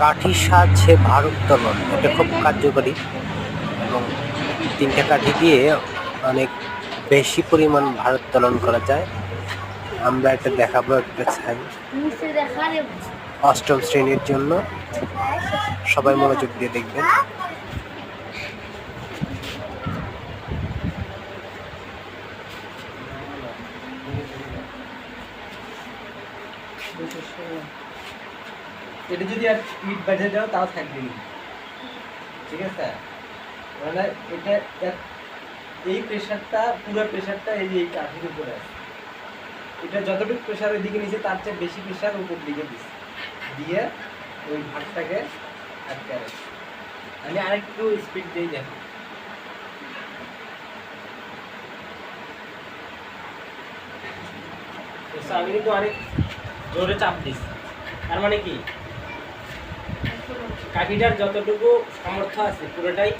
কাঠির সাহায্যে ভারোত্তোলন এটা খুব কার্যকরী এবং তিনটা কাঠি দিয়ে অনেক বেশি পরিমাণ ভারোত্তোলন করা যায়। আমরা এটা দেখাবো একটা ছাই। অষ্টম শ্রেণির জন্য। সবাই মনোযোগ দিয়ে দেখবেন। এটা যদি আর স্পিড বাজে দাও, তাও থাকবে। ঠিক আছে? মানে এটা এই প্রেশারটা পুরো প্রেশারটা এই যে এই কাঠির উপরে আছে। এটা যতটুকু প্রেশার ওই দিকে নিচে তার চেয়ে বেশি প্রেশার উপর দিকে দিচ্ছে দিয়ে ওই ভাতটাকে আটকে রাখে আমি আরেকটু স্পিড দিয়ে দেখো। আমি কিন্তু অনেক জোরে চাপ দিচ্ছি তার মানে কি? কাঠিটার যতটুকু সামর্থ্য আছে পুরোটাই।